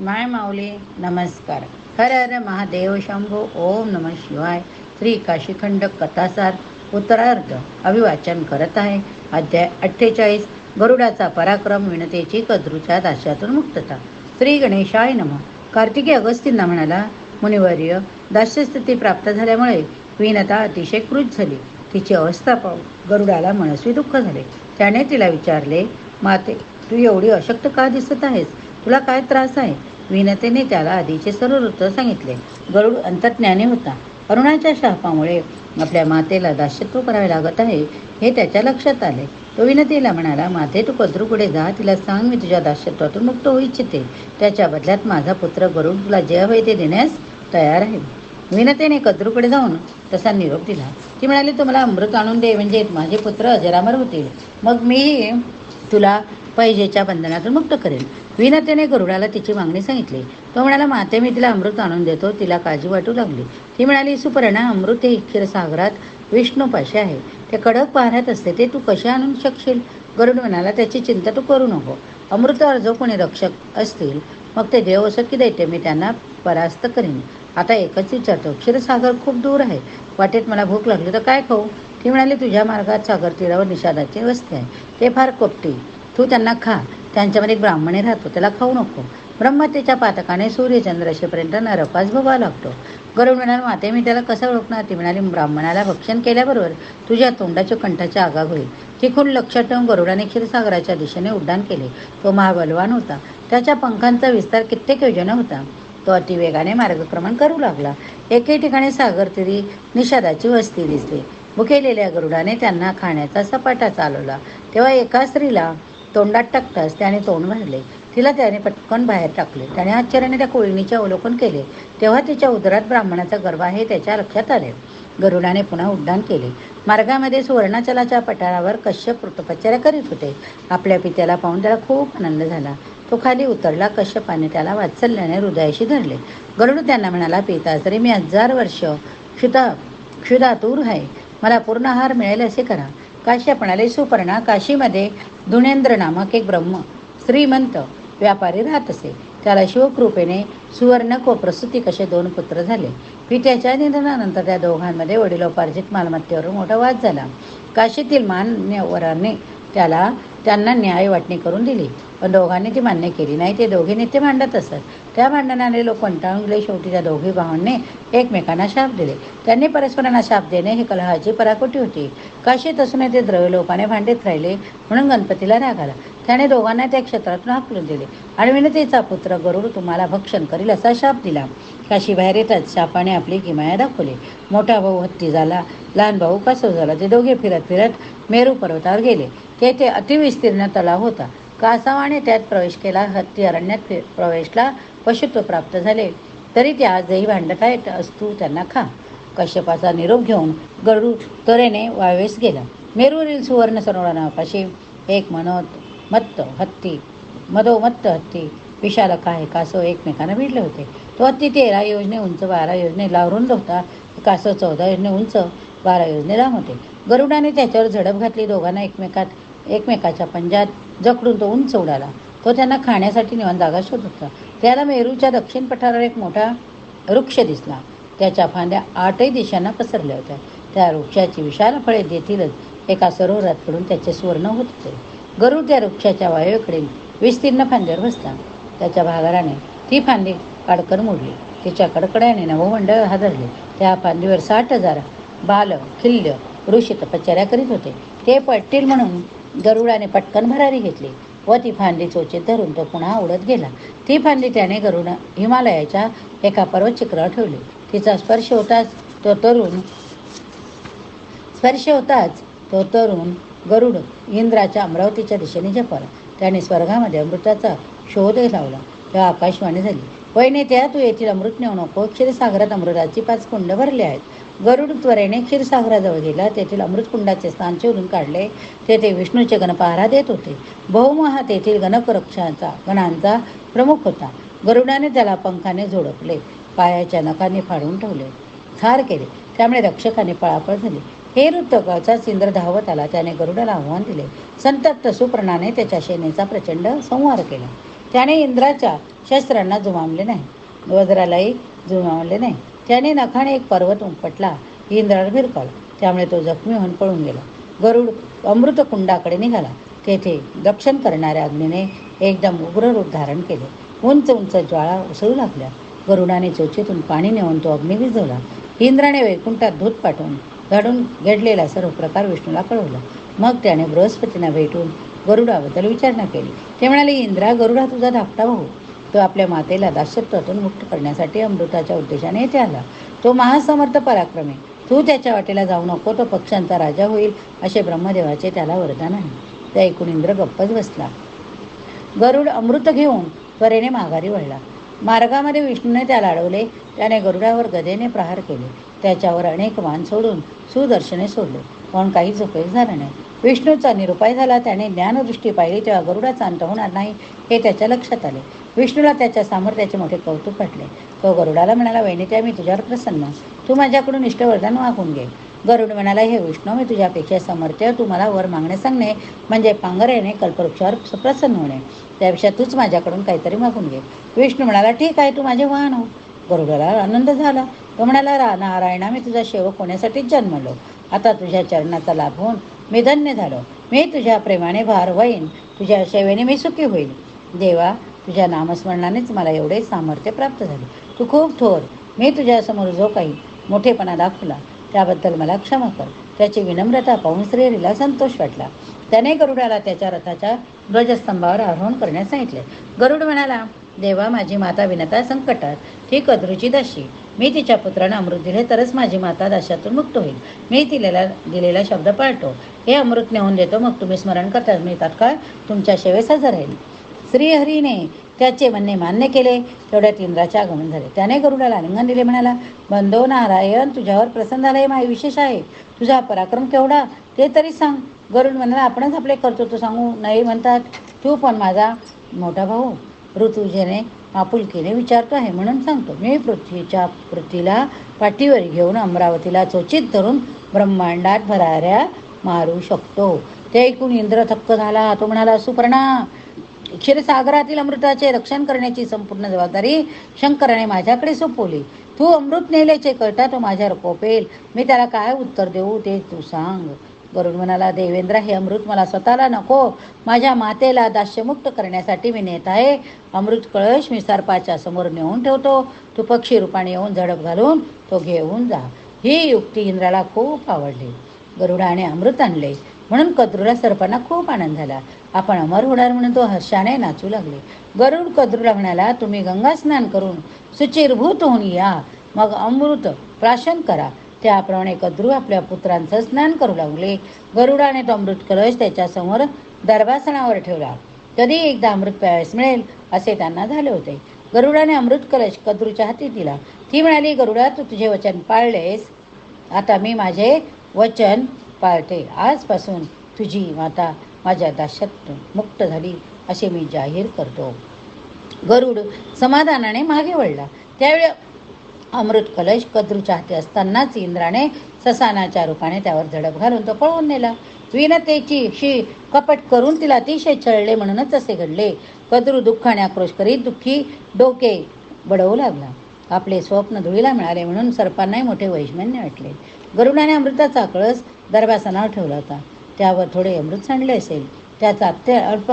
माय माऊली नमस्कार. हर हर महादेव शंभो ओम नम शिवाय. श्री काशीखंड कथासार उत्तरार्ध अभिवाचन करत आहे. अध्याय अठ्ठेचाळीस गरुडाचा पराक्रम विणतेची कद्रूच्या दास्यातून मुक्तता. श्री गणेशाय नम. कार्तिकी अगस्तींना म्हणाला मुनिवर्य दास्यस्थिती प्राप्त झाल्यामुळे विनता अतिशय क्रुज झाली. तिची अवस्था पाहून गरुडाला मनस्वी दुःख झाले. त्याने तिला विचारले माते तू एवढी अशक्त का दिसत आहेस? तुला काय त्रास आहे? विनतेने त्याला आधीचे सर्व वृत्त सांगितले. गरुड अंतर्ज्ञानी होता. अरुणाच्या शापामुळे आपल्या मातेला दास्यत्व करावे लागत आहे हे त्याच्या लक्षात आले. तो विनतेला म्हणाला माते तू कद्रूकडे जा तिला सांग मी तुझ्या दास्यत्वातून मुक्त होऊ इच्छिते. त्याच्या बदल्यात माझा पुत्र गरुड तुला जे हवे ते देण्यास तयार आहे. विनतेने कद्रूकडे जाऊन तसा निरोप दिला. ती म्हणाली तू मला अमृत आणून दे म्हणजे माझे पुत्र अजरामर होतील. मग मी तुला पैजेच्या बंधनातून मुक्त करेल. विनतेने गरुडाला तिची मागणी सांगितली. तो म्हणाला माते मी तिला अमृत आणून देतो. तिला काळजी वाटू लागली. ती म्हणाली सुपर्णा अमृत हे क्षीरसागरात विष्णूपाशी आहे. ते कडक पाहण्यात असते. ते तू कसे आणू शकशील? गरुड म्हणाला त्याची चिंता तू करू नको. अमृतावर जो कोणी रक्षक असतील मग ते देव असत की दैत्य मी त्यांना परास्त करीन. आता एकच विचारतो. क्षीरसागर खूप दूर आहे. वाटेत मला भूक लागली तर काय खाऊ? ती म्हणाली तुझ्या मार्गात सागर तीरावर निषादाची वस्ती आहे. ते फार कोपटी तू त्यांना खा. त्यांच्यामध्ये एक ब्राह्मणे राहतो त्याला खाऊ नको. ब्रह्मतेच्या पातकाने सूर्यचंद्र असेपर्यंत नरकास भोगावा लागतो. गरुड म्हणाल माते मी त्याला कसं ओळखणार? ती म्हणाली ब्राह्मणाला भक्षण केल्याबरोबर तुझ्या तोंडाच्या कंठाच्या आगाग होईल. तिखून लक्षात ठेवून गरुडाने क्षीरसागराच्या दिशेने उड्डाण केले. तो महाबलवान होता. त्याच्या पंखांचा विस्तार कित्येक योजना होता. तो अतिवेगाने मार्गक्रमण करू लागला. एके ठिकाणी सागर तिरी निषादाची वस्ती दिसली. भुकेलेल्या गरुडाने त्यांना खाण्याचा सपाटा चालवला. तेव्हा एका स्त्रीला तोंडात टाकताच त्याने तोंड भरले. तिला त्याने पटकन बाहेर टाकले. त्याने आश्चर्याने त्या कोळिणीचे अवलोकन केले. तेव्हा तिच्या उदरात ब्राह्मणाचा गर्भ आहे त्याच्या लक्षात आले. गरुडाने पुन्हा उड्डाण केले. मार्गामध्ये सुवर्णाचलाच्या पठारावर कश्यप ऋतुपचार्य करीत होते. आपल्या पित्याला पाहून त्याला खूप आनंद झाला. तो खाली उतरला कश्यपाने त्याला वात्सल्याने हृदयाशी धरले. गरुड त्यांना म्हणाला पिता तरी मी हजार वर्ष क्षुधा क्षुधातूर आहे. मला पूर्ण आहार मिळेल असे करा. काश्यप म्हणाले सुपर्णा काशीमध्ये धुणेंद्र नामक एक ब्रह्म श्रीमंत व्यापारी राहत असे. त्याला शिवकृपेने सुवर्ण व प्रसूती कसे दोन पुत्र झाले? पित्याच्या निधनानंतर त्या दोघांमध्ये वडिलोपार्जित मालमत्तेवर मोठा वाद झाला. काशीतील मान्यवराने त्याला त्यांना न्याय वाटणी करून दिली. पण दोघांनी ती मान्य केली नाही ते दोघे नेते मांडत असत. त्या भांडणाने लोक कंटाळून गेले शेवटी त्या दोघी भावांनी एकमेकांना शाप दिले. त्यांनी परस्परांना शाप देणे हे कलहाची पराकोटी होती. काशीत असून ते द्रव्यलोकाने भांडीत राहिले म्हणून गणपतीला राग आला. त्याने दोघांना त्या क्षेत्रातून हाकलून दिले. आणि विनतेचा पुत्र गरुड तुम्हाला भक्षण करील असा शाप दिला. काशी बाहेर येताच शापाने आपली किमाया दाखवली. मोठा भाऊ हत्ती झाला लहान भाऊ कसव झाला ते दोघे फिरत फिरत मेरू पर्वतावर गेले. तेथे अतिविस्तीर्ण तलाव होता. कासावाने त्यात प्रवेश केला. हत्ती अरण्यात प्रवेशला पशुत्व प्राप्त झाले. तरी ते आजही भांडत आहेत असतू त्यांना खा. कश्यपाचा निरोप घेऊन गरुड तऱ्हेने वावेस गेला. मेरूवरील सुवर्ण सरोवरापाशी एक मनोत मत्त हत्ती मदोमत्त हत्ती विशालक आहे. कासव एकमेकांना भिडले होते. तो हत्ती तेरा योजने उंच बारा योजने लावरुंद होता. कासव चौदा योजने उंच बारा योजने लांब होते. गरुडाने त्याच्यावर झडप घातली. दोघांना एकमेकात एकमेकाच्या पंजात जखडून तो उंच उडाला. तो त्यांना खाण्यासाठी निवांत जागा शोधत होता. त्याला मेरूच्या दक्षिण पठारावर एक मोठा वृक्ष दिसला. त्याच्या फांद्या आठही दिशांना पसरल्या होत्या. त्या वृक्षाची विशाल फळे देतीलच एका सरोवरात पडून त्याचे सुवर्ण होत होते. गरुड त्या वृक्षाच्या वायूकडील विस्तीर्ण फांद्यावर बसला. त्याच्या भागाराने ती फांदी काडकर मोडली. तिच्या कडकड्याने नवमंडळ हादरले. त्या फांदीवर साठ हजार बाल किल्ल ऋषी तपश्चर्या करीत होते. ते पटतील म्हणून गरुडाने पटकन भरारी घेतली. व ती फांदी चोचीत धरून तो पुन्हा उडत गेला. ती फांदी त्याने गरुड हिमालयाच्या एका पर्वत शिखरावर ठेवली. तिचा स्पर्श होताच तो तरुण स्पर्श होताच तो तरुण गरुड इंद्राच्या अमरावतीच्या दिशेने झपाला. त्याने स्वर्गामध्ये अमृताचा शोध लावला. तेव्हा आकाशवाणी झाली वहिने त्या तू येथील अमृत नेऊ नको. क्षीरसागरात अमृताची पाच कुंड भरली आहेत. गरुड त्वरेने क्षीरसागराजवळ गेला. तेथील अमृतकुंडाचे स्थान शोधून काढले. तेथे विष्णूचे गणपहारा देत होते. भौम हा तेथील गणकरक्षाचा गणांचा प्रमुख होता. गरुडाने त्याला पंखाने झोडपले. पायाच्या नखाने फाडून ठेवले. ठार केले. त्यामुळे रक्षकाने पळापळ झाली. हे ऋतकाचा कळचाच इंद्र धावत आला. त्याने गरुडाला आव्हान दिले. संतप्त सुप्रणाने त्याच्या सेनेचा प्रचंड संहार केला. त्याने इंद्राच्या शस्त्रांना जुमावले नाही. वज्रालाही जुमावले नाही. त्याने नखाने एक पर्वत उमपटला. इंद्राला भिरकावला त्यामुळे तो जखमी होऊन पळून गेला. गरुड अमृतकुंडाकडे निघाला. तेथे दक्षण करणाऱ्या अग्नीने एकदम उग्र रूप धारण केले. उंच उंच ज्वाळा उसळू लागल्या. गरुडाने चोचीतून पाणी नेऊन तो अग्नी विझवला. इंद्राने वैकुंठात दूध पाठवून घडून घडलेला सर्व प्रकार विष्णूला कळवला. मग त्याने बृहस्पतींना भेटून गरुडाबद्दल विचारणा केली. ते म्हणाले इंद्रा गरुडा तुझा धाकटा भाऊ. तो आपल्या मातेला दाशत्वातून मुक्त करण्यासाठी अमृताच्या उद्देशाने येथे आला. तो महासमर्थ पराक्रमी. तू त्याच्या वाटेला जाऊ नको तो पक्ष्यांचा राजा होईल असे ब्रह्मदेवाचे त्याला वरदान आहे. ते ऐकून इंद्र गप्पच बसला. गरुड अमृत घेऊन त्वरेने माघारी वळला. मार्गामध्ये विष्णूने त्याला अडवले त्याने गरुडावर गदेने प्रहार केले. त्याच्यावर अनेक मान सोडून सुदर्शने सोडले. पण काहीच उपयोग झाला नाही. विष्णूचा निरुपाय झाला त्याने ज्ञानदृष्टी पाहिली तेव्हा गरुडाचा अंत होणार नाही हे त्याच्या लक्षात आले. विष्णूला त्याच्या सामर्थ्याचे मोठे कौतुक वाटले तो गरुडाला म्हणाला वैनित्या मी तुझ्यावर प्रसन्न. तू माझ्याकडून इष्टवरदान वागून घे. गरुड म्हणाला हे विष्णू मी तुझ्यापेक्षा समर्थ्य तू मला वर मागणे सांगणे म्हणजे पांघरेने कल्पवृक्षावर प्रसन्न होणे त्यापेक्षा तूच माझ्याकडून काहीतरी मागून घे. विष्णू म्हणाला ठीक आहे तू माझे वाहन हो. गरुडाला आनंद झाला. तो म्हणाला रा नारायणा मी तुझा सेवक होण्यासाठीच जन्मलो. आता तुझ्या चरणाचा लाभ होऊन मी धन्य झालो. मी तुझ्या प्रेमाने भार होईन तुझ्या सेवेने मी सुखी होईल. देवा तुझ्या नामस्मरणानेच मला एवढे सामर्थ्य प्राप्त झाले. तू खूप थोर मी तुझ्यासमोर जो काही मोठेपणा दाखवला त्याबद्दल मला क्षमा कर. त्याची विनम्रता पाहून श्रीहरीला संतोष वाटला. त्याने गरुडाला त्याच्या रथाच्या ध्वजस्तंभावर आरोहण करण्यास सांगितले. गरुड म्हणाला देवा माझी माता विनता संकटात ती कद्रूची दाशी मी तिच्या पुत्रांना अमृत दिले तरच माझी माता दाशातून मुक्त होईल. मी दिलेला दिलेला शब्द पाळतो. हे अमृत नेऊन देतो. मग तुम्ही स्मरण करता. मी तात्काळ तुमच्या सेवेस हजर राहील श्रीहरीने त्याचे म्हणणे मान्य केले. तेवढ्यात इंद्राचे आगमन झाले. त्याने गरुडाला आलिंगन दिले. म्हणाला बंधो नारायण तुझ्यावर प्रसन्न झाले माय विशेष आहे. तुझा पराक्रम केवढा? ते तरी सांग. गरुड म्हणाला आपणच आपले कर्तृत्व सांगू. नाही म्हणतात. तू पण माझा मोठा भाऊ. ऋतुजेने आपुलकीने विचारतो आहे म्हणून सांगतो. मी पृथ्वीच्या पृथ्वीला पाठीवर घेऊन अमरावतीला चोचित धरून ब्रह्मांडात भराऱ्या मारू शकतो. ते ऐकून इंद्र थक्क झाला. तो म्हणाला सुपर्णा क्षीरसागरातील अमृताचे रक्षण करण्याची संपूर्ण जबाबदारी शंकराने माझ्याकडे सोपवली. तू अमृत नेल्याचे कळता तो माझ्यावर कोपेल. मी त्याला काय उत्तर देऊ ते तू सांग. गरुड म्हणाला देवेंद्र हे अमृत मला स्वतःला नको. माझ्या मातेला दास्यमुक्त करण्यासाठी मी नेत आहे. अमृत कळश मी सर्पाच्या समोर नेऊन ठेवतो. तू पक्षी रूपाने येऊन झडप घालून तो घेऊन जा. ही युक्ती इंद्राला खूप आवडली. गरुडाने अमृत आणले. म्हणून कद्रूला सर्पांना खूप आनंद झाला. आपण अमर होणार म्हणून तो हर्षाने नाचू लागले. गरुड कद्रूला म्हणाला तुम्ही गंगा स्नान करून सुचिरभूत होऊन या. मग अमृत प्राशन करा. त्याप्रमाणे कद्रू आपल्या पुत्रांचं स्नान करू लागले. गरुडाने तो अमृत कलश त्याच्यासमोर दरबासनावर ठेवला. कधी एकदा अमृत प्यायस मिळेल असे त्यांना झाले होते. गरुडाने अमृत कलश कद्रूच्या हाती दिला. ती म्हणाली गरुडा तू तुझे वचन पाळलेस. आता मी माझे वचन पाळते आजपासून तुझी माता माझ्या दाशातून मुक्त झाली असे मी जाहीर करतो. गरुड समाधानाने मागे वळला. त्यावेळी अमृत कलश कद्रूच्या हाती असतानाच इंद्राने ससानाच्या रूपाने त्यावर झडप घालून तो पळवून नेला. विनतेची शी कपट करून तिला अतिशय छळले म्हणूनच असे घडले. कद्रू दुःखाने आक्रोश करीत दुःखी डोके बडवू लागला. आपले स्वप्न धुळीला मिळाले म्हणून सर्पांनाही मोठे वैषम्य वाटले गरुडाने अमृताचा कळस दरबासनावर ठेवला होता. त्यावर थोडे अमृत सांडले असेल. त्याचा अत्य अल्प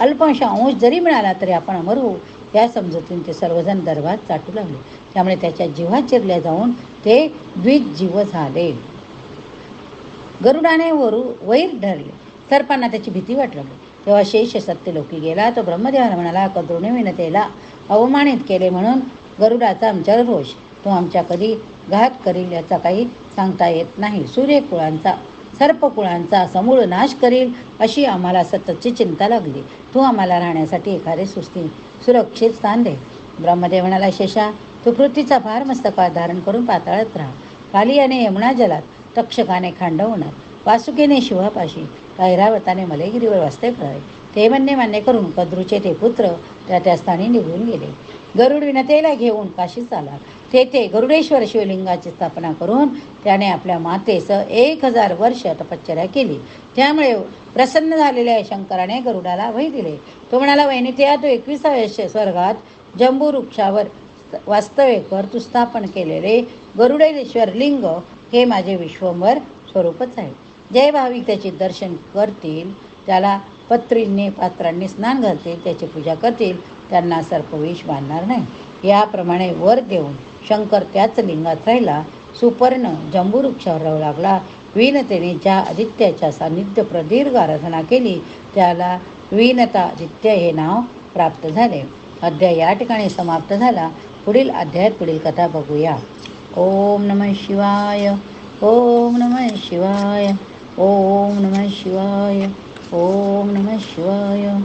अल्पांश अंश जरी मिळाला तरी आपण अमर होऊ. या समजुतीने ते सर्वजण दरबार चाटू लागले. त्यामुळे त्याच्या जीवात चिरल्या जाऊन ते द्विजीव झाले. गरुडाने वरू वैर धरले. सर्पांना त्याची भीती वाटू लागली. तेव्हा शेष सत्य लोकी गेला. तो ब्रह्मदेवाला म्हणाला कद्रुने विनतेला अवमानित केले म्हणून गरुडाचा आमच्यावर रोष तो आमच्या कधी घात करील याचा काही सांगता येत नाही. सूर्यकुळांचा सर्पकुळांचा समूळ नाश करील अशी आम्हाला सततची चिंता लागली. तू आम्हाला राहण्यासाठी एखादे सुस्ती सुरक्षित स्थान दे ब्रह्मदेव म्हणाला शेषा तू पृथ्वीचा फार मस्तकात धारण करून पाताळत राहा. कालियाने यमुना जलात तक्षकाने खांडवणार वासुकीने शिवापाशी ऐरावताने मलेगिरीवर वास्ते करावे. ते म्हणणे मान्य करून कद्रूचे ते पुत्र त्या त्या स्थानी निघून गेले. गरुड विनतेला घेऊन काशीस आला तेथे गरुडेश्वर शिवलिंगाची स्थापना करून त्याने आपल्या मातेसह एक हजार वर्ष तपश्चर्या केली. त्यामुळे प्रसन्न झालेल्या शंकराने गरुडाला वही दिले. तो म्हणाला वहिनी त्या तो एकविसाव्या स्वर्गात जंबू वृक्षावर वास्तव्य कर तू स्थापन केलेले गरुडेश्वर लिंग हे माझे विश्वंभर स्वरूपच आहे. जय भाविक त्याचे दर्शन करतील त्याला पत्रींनी पात्रांनी स्नान घालतील त्याची पूजा करतील त्यांना सर्पवेश बांधणार नाही. याप्रमाणे वर देऊन शंकर त्याच लिंगात राहिला. सुपर्ण जंबूवृक्षावर राहू लागला. विनतेने ज्या आदित्याच्या सान्निध्य प्रदीर्घ आराधना केली. त्याला विनतादित्य हे नाव प्राप्त झाले. अध्याय या ठिकाणी समाप्त झाला. पुढील अध्यायात पुढील कथा बघूया. ओम नम शिवाय. ओम नम शिवाय. ओम नम शिवाय. ओम नम शिवाय.